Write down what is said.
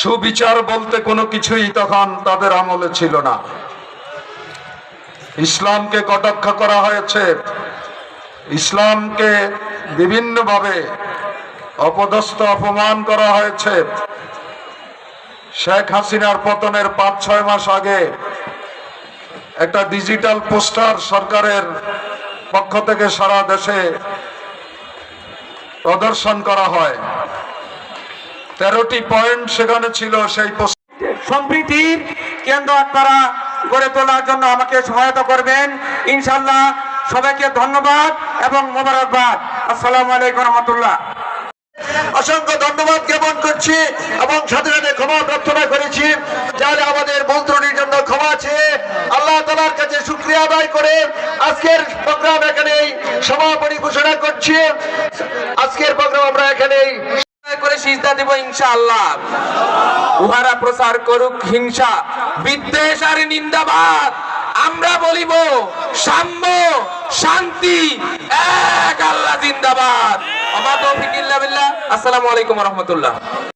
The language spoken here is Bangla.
সুবিচার বলতে কোনো কিছুই তখন তাদের আমলে ছিল না। ইসলামকে কটাক্ষ করা হয়েছে। ইসলামকে বিভিন্নভাবে অপদস্থ অপমান করা হয়েছে। শেখ হাসিনার পতনের পাঁচ, ছয় মাস আগে একটা ডিজিটাল পোস্টার সরকারের পক্ষ থেকে সারা দেশে প্রদর্শন করা হয়। তেরোটি পয়েন্ট সেখানে ছিল সেই সম্প্রীতির কেন্দ্র আপনারা গড়ে তোলার জন্য আমাকে সহায়তা করবেন। ইনশাল্লাহ সবাইকে ধন্যবাদ এবং মোবারকবাদ। আসসালামু আলাইকুম রহমতুল্লাহ। অসংখ্য ধন্যবাদ জ্ঞাপন করছি এবং সাথে সাথে ক্ষমা প্রার্থনা করেছি। যারা আমাদের মন্ত্রণীর জন্য ক্ষমা চেয়ে আল্লাহ তালার কাছে শুক্রিয়া আদায় করে আজকের প্রোগ্রাম এখানেই সমাপনী ঘোষণা করছি। আজকের প্রোগ্রাম আমরা এখানেই সিজদা দিব ইনশাআল্লাহ। উহারা প্রচার করুক হিংসা, বিদ্বেষ আর নিন্দাবাদ। আমরা বলিব, সাম্য, শান্তি, এক আল্লাহ জিন্দাবাদ। আসসালামু আলাইকুম রহমতুল্লাহ।